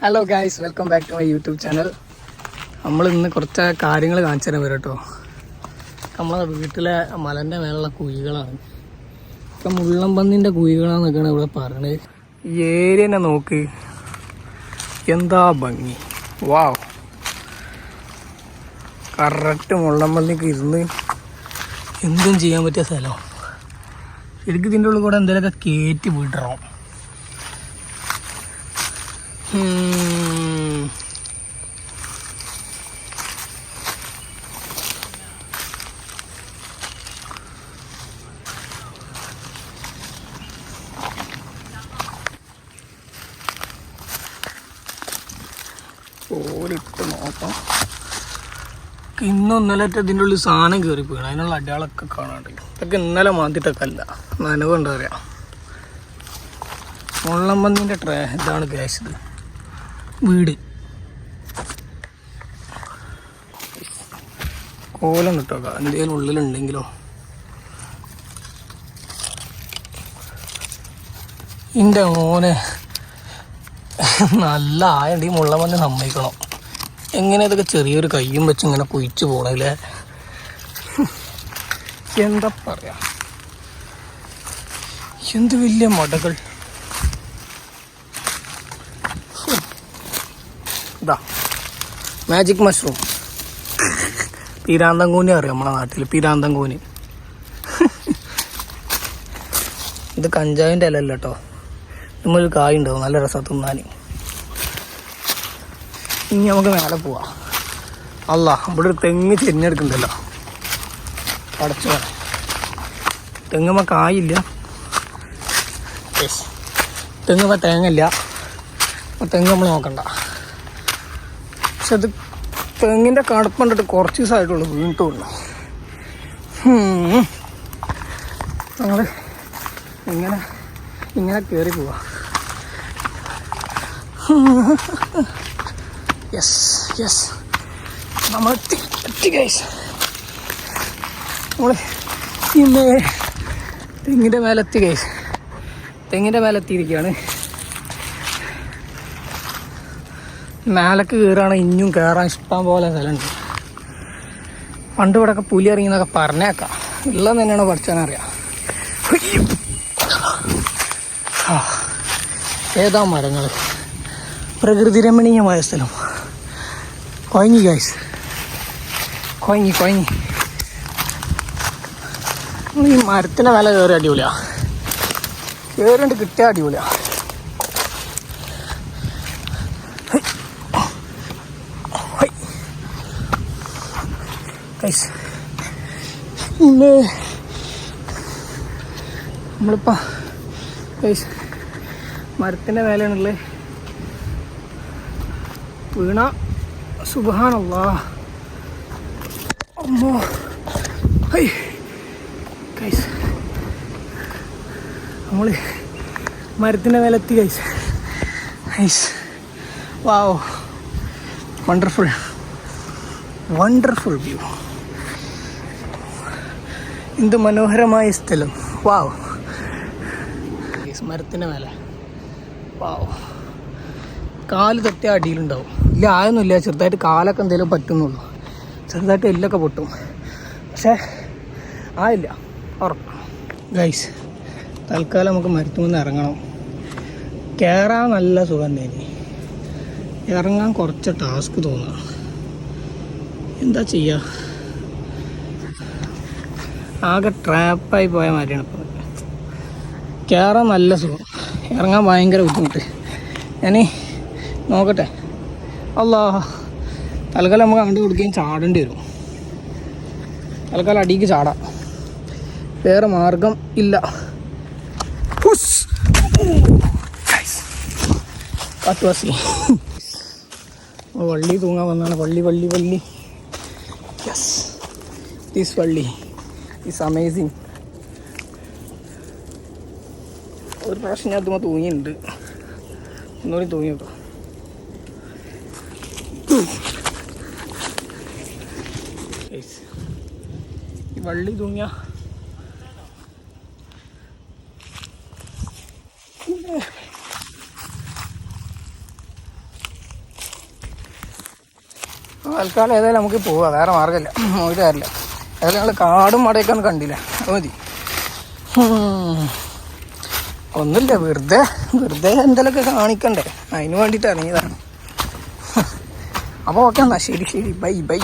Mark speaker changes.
Speaker 1: Hello guys welcome back to my YouTube channel നമ്മൾ ഇന്ന് കുറച്ച് കാര്യങ്ങൾ കാണിച്ചു തരാൻ വരും കേട്ടോ. നമ്മളെ വീട്ടിലെ മലന്റെ മേലുള്ള കുഴികളാണ്. ഇപ്പം മുള്ളംപന്നിന്റെ കുഴികളാന്നൊക്കെയാണ് ഇവിടെ പറയണത്. ഈ ഏരിയനെ നോക്ക്. എന്താ ഭംഗി. വാവ് കറക്റ്റ് മുള്ളംപന്നിക്ക് ഇരുന്ന് എന്തും ചെയ്യാൻ പറ്റിയ സ്ഥലം. ശരിക്കും ഇതിന്റെ ഉള്ളിൽ കൂടെ എന്തെങ്കിലുമൊക്കെ കയറ്റി വിടണം. ഉം. ഓരിട്ട് നോക്കാം. ഇന്നും ഇന്നലെ ഇതിന്റെ ഉള്ളിൽ സാധനം കയറി പോയി അതിനുള്ള അടയാളൊക്കെ കാണാണ്ട്. ഇതൊക്കെ ഇന്നലെ മാന്തിട്ടൊക്കെ അല്ല നനവ് അറിയാം മുള്ളമ്പന്നിന്റെ ട്രേ ഇതാണ് ഗ്യാസ് ഇത്. വീട്. കോലം കിട്ടോക്ക എന്തെങ്കിലും ഉള്ളിലുണ്ടെങ്കിലോ? എന്റെ മോനെ. നല്ല ആയണ്ട് ഈ മഞ്ഞ സമ്മതിക്കണം. എങ്ങനെ ഇതൊക്കെ ചെറിയൊരു കയ്യും വെച്ച് ഇങ്ങനെ കുഴിച്ചു പോണല്ലേ എന്താ പറയാ? എന്ത് വലിയ മടകൾ? ഇതാ മാജിക് മഷ്റൂം പീരാന്തംകൂനി അറിയാം നമ്മുടെ നാട്ടിൽ പീരാന്തംകൂനി. ഇത് കഞ്ചാവിന്റെ ഇല കേട്ടോ നമ്മളൊരു കായ ഉണ്ടാവും. നല്ല രസം തിന്നാൻ ഇനി നമുക്ക് മേലെ പോവാം. അല്ല ഇവിടെ ഒരു തെങ്ങ് ചെരിഞ്ഞെടുക്കണ്ടല്ലോ. അടച്ചു വേണം തെങ്ങുമ്മ കായില്ല. തെങ്ങുമ്മ തേങ്ങയില്ല. തെങ്ങ് നമ്മൾ നോക്കണ്ട. പക്ഷെ അത് തെങ്ങിന്റെ കടപ്പണ്ടിട്ട് കുറച്ച് ദിവസമായിട്ടുള്ളൂ വീണിട്ടുള്ളൂ. ഞങ്ങൾ ഇങ്ങനെ ഇങ്ങനെ കയറി പോവാ. യെസ് യെസ് നമ്മൾ എത്തി ഗൈസ് നമ്മൾ ഈ മേ തെങ്ങിന്റെ മേലെത്തി ഗൈസ് തെങ്ങിന്റെ മേലെ മേലക്ക് കയറുകയാണെങ്കിൽ ഇഞ്ഞും കയറാൻ ഇഷ്ടം പോലെ സ്ഥലമുണ്ട്. പണ്ട് ഇവിടെയൊക്കെ പുലി ഇറങ്ങിയെന്നൊക്കെ പറഞ്ഞേക്കാം. ഉള്ളത് തന്നെയാണ് പഠിച്ചാനറിയാം ഏതാ മരങ്ങൾ പ്രകൃതി രമണീയമായ സ്ഥലം. കൊയങ്ങി ഗൈസ് കൊയങ്ങി കൊയങ്ങി. ഈ മരത്തിന്റെ വില കയറി അടിപൊളിയാ. കയറിണ്ട് കിട്ടിയ അടിപൊളിയാ ഹൈ. ഹൈ. ഗൈസ് ഇന്ന് നമ്മളിപ്പോൾ ഗൈസ് മരത്തിന്റെ മേലെയാണുള്ളത്. വീണ. സുബാനല്ല അമ്മോ. ഹൈ. ഗൈസ് നമ്മൾ മരത്തിന്റെ മേലെ എത്തി guys guys wow wonderful wonderful view എന്ത് മനോഹരമായ സ്ഥലം. വാവ്. മരത്തിന്റെ മേലെ. വാവ്. കാൽ തട്ടിയ അടിയിലുണ്ടാവും. ഇല്ല ആയൊന്നുമില്ല. ചെറുതായിട്ട് കാലൊക്കെ എന്തെങ്കിലും പറ്റുന്നുള്ളൂ. ചെറുതായിട്ട് എല്ലൊക്കെ പൊട്ടും. പക്ഷേ ആയില്ല. ഉറപ്പ് ഗൈസ് തൽക്കാലം നമുക്ക് മരത്തുനിന്ന് ഇറങ്ങണം. കയറാൻ നല്ല സുഖം തന്നെ. ഇറങ്ങാൻ കുറച്ച് ടാസ്ക് തോന്നുക എന്താ ചെയ്യുക ആകെ ട്രാപ്പായി പോയ മാതിരിയാണ് ഇപ്പോൾ കയറാൻ നല്ല സുഖം. ഇറങ്ങാൻ ഭയങ്കര ബുദ്ധിമുട്ട്. ഞാൻ നോക്കട്ടെ. അല്ലാ തൽക്കാലം നമുക്ക് അങ്ങോട്ട് കൊടുക്കുകയും ചാടേണ്ടി വരും. തൽക്കാലം അടിക്ക് ചാടാം. വേറെ മാർഗം ഇല്ല. കാട്ടുവാസി വള്ളി തൂങ്ങാൻ വന്നാണ്. വള്ളി വള്ളി വള്ളി. യെസ് ദിസ് വള്ളി. ഈസ് അമേസിങ് ഒരു പ്രാവശ്യം ഞാൻ അതുമ്പോൾ തൂങ്ങിയിട്ടുണ്ട്. ഒന്നുകൂടി തൂങ്ങി കേട്ടോ ഈ വള്ളി തൂങ്ങിയ തൽക്കാലം ഏതായാലും നമുക്ക് പോവാം. വേറെ മാർഗമില്ല ഒരു ഏതായാലും ഞങ്ങൾ കാടും മടയൊക്കെ കണ്ടില്ല? അത് മതി. ഒന്നുമില്ല വെറുതെ വെറുതെ എന്തെങ്കിലുമൊക്കെ കാണിക്കണ്ടേ. അതിന് വേണ്ടിയിട്ട് ഇറങ്ങിയതാണ് അപ്പോൾ ഓക്കെ എന്നാൽ ശരി ശരി. Bye bye.